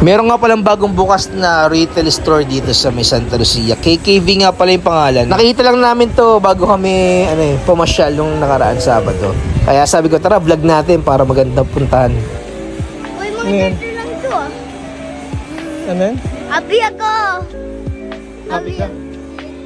Meron nga palang bagong bukas na retail store dito sa may Santa Lucia. KKV nga pala yung pangalan. Nakita lang namin to bago kami ano eh, pumasyal nung nakaraan Sabado. Kaya sabi ko, tara vlog natin para magandang puntahan. Uy, mga turtle lang to ah. Ano? Happy ako! Happy ka?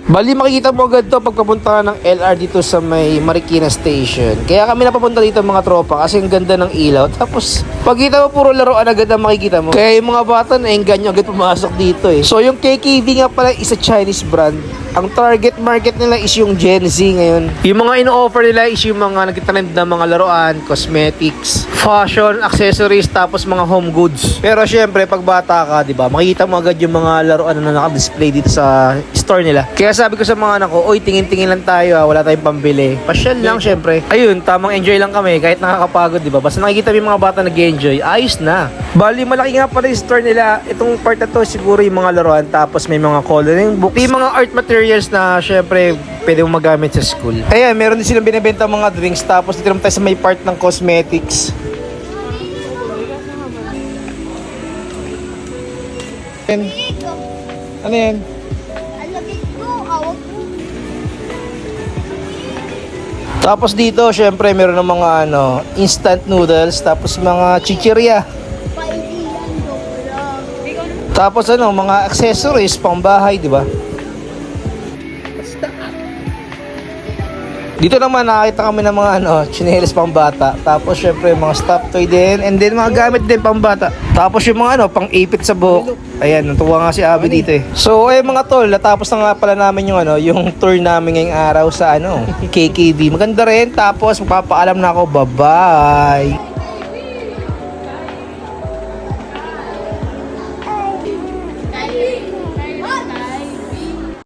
Bali, makikita mo agad to pagpapunta ng LR dito sa may Marikina Station. Kaya kami napapunta dito mga tropa kasi ang ganda ng ilaw. Tapos, pagkita mo puro laruan agad ang makikita mo. Kaya yung mga bata na engganyo agad pumasok dito eh. So, yung KKV nga pala is a Chinese brand. Ang target market nila is yung Gen Z ngayon. Yung mga ino-offer nila is yung mga nagtitrend na mga laruan, cosmetics, fashion, accessories, tapos mga home goods. Pero syempre, pag bata ka, di ba, makikita mo agad yung mga laruan na naka-display dito sa store nila. Kaya sabi ko sa mga anak ko, oy, tingin-tingin lang tayo ha, wala tayong pambili. Pasyal lang syempre. Ayun, tamang enjoy lang kami, kahit nakakapagod, di ba? Basta nakikita mo yung mga bata nag-enjoy, ayos na. Bali, malaki nga pala yung store nila. Itong part na to, siguro yung mga laruan, tapos may mga coloring books. May mga art materials na syempre pwede mo magamit sa school. Ayan, meron din silang binibenta mga drinks, tapos dito tayo sa may part ng cosmetics. Ano yan? Tapos dito, syempre, meron ng mga ano, instant noodles, tapos mga chichirya. Tapos ano, mga accessories pang bahay, di ba? Dito naman nakakita kami ng mga ano, chinelas pang bata. Tapos syempre mga stuffed toy din and then mga gamit din pang bata. Tapos yung mga ano, pang ipit sa buhok. Ayan, natuwa nga si Abby dito eh. So eh mga tol, natapos na nga pala namin yung ano, yung tour namin ngayong araw sa ano, KKV. Maganda rin. Tapos magpapaalam na ako, bye-bye.